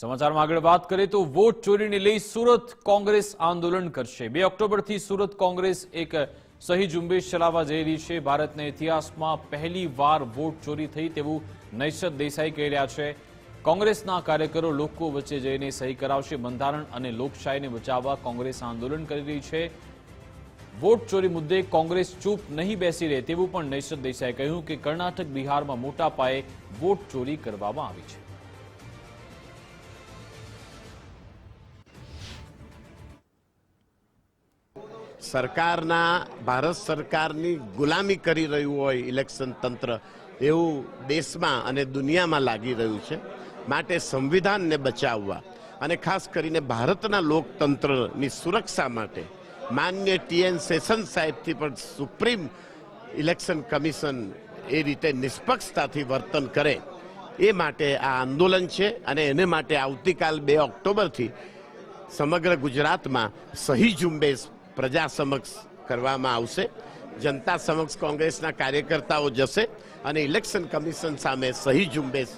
સમાચારમાં આગળ વાત કરીએ તો વોટ ચોરીને લઈ સુરત કોંગ્રેસ આંદોલન કરશે. બે ઓક્ટોબરથી સુરત કોંગ્રેસ એક સહી ઝુંબેશ ચલાવવા જઈ રહી છે. ભારતના ઇતિહાસમાં પહેલી વાર વોટ ચોરી થઈ તેવું નૈશદ દેસાઈ કહી રહ્યા છે. કોંગ્રેસના કાર્યકરો લોકો વચ્ચે જઈને સહી કરાવશે. બંધારણ અને લોકશાહીને બચાવવા કોંગ્રેસ આંદોલન કરી રહી છે. વોટ ચોરી મુદ્દે કોંગ્રેસ ચૂપ નહીં બેસી રહે તેવું પણ નૈશદ દેસાઈએ કહ્યું કે કર્ણાટક બિહારમાં મોટા પાયે વોટ ચોરી કરવામાં આવી છે. સરકારના, ભારત સરકારની ગુલામી કરી રહ્યું હોય ઇલેક્શન તંત્ર, એવું દેશમાં અને દુનિયામાં લાગી રહ્યું છે, માટે સંવિધાનને બચાવવા અને ખાસ કરીને ભારતના લોકતંત્રની સુરક્ષા માટે માન્ય ટીએન સેશન સાહેબથી પણ સુપ્રીમ ઇલેક્શન કમિશન એ રીતે નિષ્પક્ષતાથી વર્તન કરે, એ માટે આ આંદોલન છે અને એને માટે આવતીકાલ બે ઓક્ટોબરથી સમગ્ર ગુજરાતમાં સહી ઝુંબેશ પ્રજા સમક્ષ કરવામાં આવશે. જનતા સમક્ષ કોંગ્રેસના કાર્યકર્તાઓ જશે અને ઇલેક્શન કમિશન સામે સહી ઝુંબેશ